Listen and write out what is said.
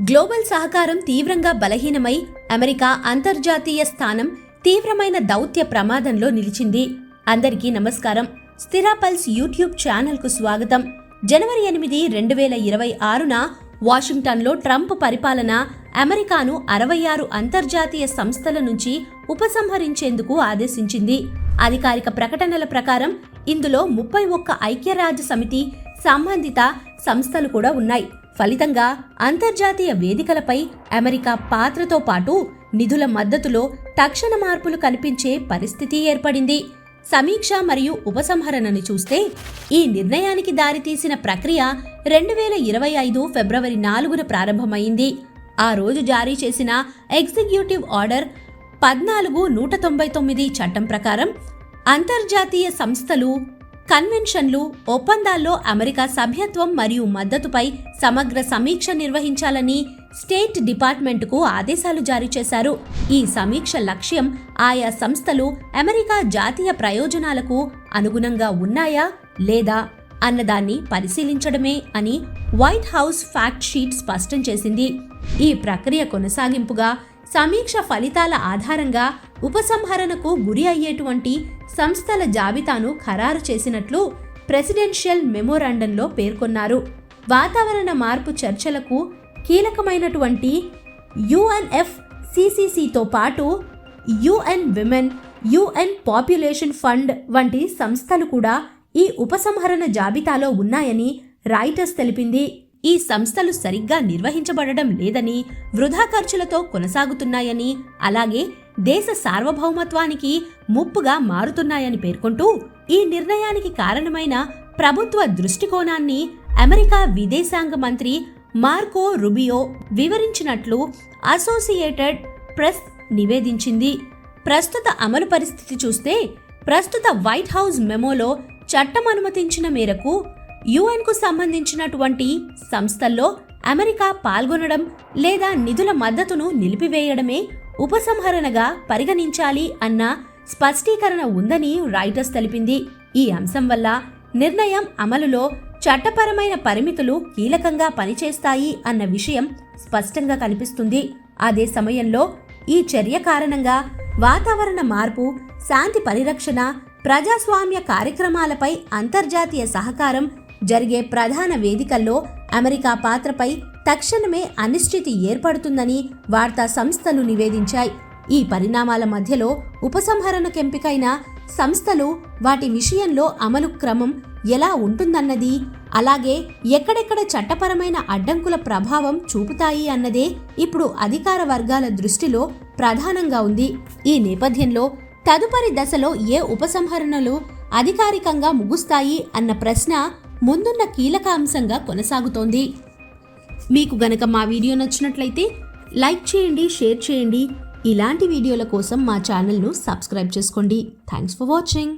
Global సహకారం తీవ్రంగా బలహీనమై America అంతర్జాతీయ స్థానం తీవ్రమైన దౌత్య ప్రమాదంలో నిలిచింది. అందరికీ నమస్కారం. స్థిరా పల్స్ యూట్యూబ్ ఛానల్కు స్వాగతం. జనవరి ఎనిమిది రెండు వేల ఇరవై ఆరున వాషింగ్టన్లో ట్రంప్ పరిపాలన అమెరికాను అరవై ఆరు అంతర్జాతీయ సంస్థల నుంచి ఉపసంహరించేందుకు ఆదేశించింది. అధికారిక ప్రకటనల ప్రకారం ఇందులో ముప్పై ఒక్క ఐక్యరాజ్య సమితి సంబంధిత సంస్థలు కూడా ఉన్నాయి. ఫలితంగా అంతర్జాతీయ వేదికలపై అమెరికా పాత్రతో పాటు నిధుల మద్దతులో తక్షణ మార్పులు కనిపించే పరిస్థితి ఏర్పడింది. సమీక్ష మరియు ఉపసంహరణను చూస్తే ఈ నిర్ణయానికి దారితీసిన ప్రక్రియ రెండు వేల ఇరవై ఐదు ఫిబ్రవరి నాలుగున ప్రారంభమైంది. ఆ రోజు జారీ చేసిన ఎగ్జిక్యూటివ్ ఆర్డర్ పద్నాలుగు నూట తొంభై తొమ్మిది చట్టం ప్రకారం అంతర్జాతీయ సంస్థలు కన్వెన్షన్లు ఒప్పందాల్లో అమెరికా సభ్యత్వం మరియు మద్దతుపై సమగ్ర సమీక్ష నిర్వహించాలని స్టేట్ డిపార్ట్మెంట్కు ఆదేశాలు జారీ చేశారు. ఈ సమీక్ష లక్ష్యం ఆయా సంస్థలు అమెరికా జాతీయ ప్రయోజనాలకు అనుగుణంగా ఉన్నాయా లేదా అన్నదాన్ని పరిశీలించడమే అని వైట్ హౌస్ ఫ్యాక్ట్ షీట్ స్పష్టం చేసింది. ఈ ప్రక్రియ కొనసాగింపుగా సమీక్ష ఫలితాల ఆధారంగా ఉపసంహరణకు గురి అయ్యేటువంటి సంస్థల జాబితాను ఖరారు చేసినట్లు ప్రెసిడెన్షియల్ మెమోరాండంలో పేర్కొన్నారు. వాతావరణ మార్పు చర్చలకు కీలకమైనటువంటి యుఎన్ఎఫ్ సిసిసితో పాటు UN women UN population fund వంటి సంస్థలు కూడా ఈ ఉపసంహరణ జాబితాలో ఉన్నాయని రాయిటర్స్ తెలిపింది. ఈ సంస్థలు సరిగ్గా నిర్వహించబడడం లేదని వృధా ఖర్చులతో కొనసాగుతున్నాయని అలాగే దేశ సార్వభౌమత్వానికి ముప్పుగా మారుతున్నాయని పేర్కొంటూ ఈ నిర్ణయానికి కారణమైన ప్రభుత్వ దృష్టికోణాన్ని అమెరికా విదేశాంగ మంత్రి మార్కో రుబియో వివరించినట్లు అసోసియేటెడ్ ప్రెస్ నివేదించింది. ప్రస్తుత అమలు పరిస్థితి చూస్తే ప్రస్తుత వైట్ హౌస్ మెమోలో చట్టం అనుమతించిన మేరకు యుఎన్కు సంబంధించినటువంటి సంస్థల్లో అమెరికా పాల్గొనడం లేదా నిధుల మద్దతును నిలిపివేయడమే ఉపసంహరణగా పరిగణించాలి అన్న స్పష్టీకరణ ఉందని రైటర్స్ తెలిపింది. ఈ అంశం వల్ల నిర్ణయం అమలులో చట్టపరమైన పరిమితులు కీలకంగా పనిచేస్తాయి అన్న విషయం స్పష్టంగా కనిపిస్తుంది. అదే సమయంలో ఈ చర్య కారణంగా వాతావరణ మార్పు శాంతి పరిరక్షణ ప్రజాస్వామ్య కార్యక్రమాలపై అంతర్జాతీయ సహకారం జరిగే ప్రధాన వేదికల్లో అమెరికా పాత్రపై తక్షణమే అనిశ్చితి ఏర్పడుతుందని వార్తా సంస్థలు నివేదించాయి. ఈ పరిణామాల మధ్యలో ఉపసంహరణకెంపికైన సంస్థలు వాటి విషయంలో అమలు క్రమం ఎలా ఉంటుందన్నది అలాగే ఎక్కడెక్కడ చట్టపరమైన అడ్డంకుల ప్రభావం చూపుతాయి అన్నదే ఇప్పుడు అధికార వర్గాల దృష్టిలో ప్రధానంగా ఉంది. ఈ నేపథ్యంలో తదుపరి దశలో ఏ ఉపసంహరణలు అధికారికంగా ముగుస్తాయి అన్న ప్రశ్న ముందున్న కీలక అంశంగా కొనసాగుతోంది. మీకు గనక మా వీడియో నచ్చినట్లయితే లైక్ చేయండి షేర్ చేయండి. ఇలాంటి వీడియోల కోసం మా ఛానల్ను సబ్స్క్రైబ్ చేసుకోండి. Thanks for watching.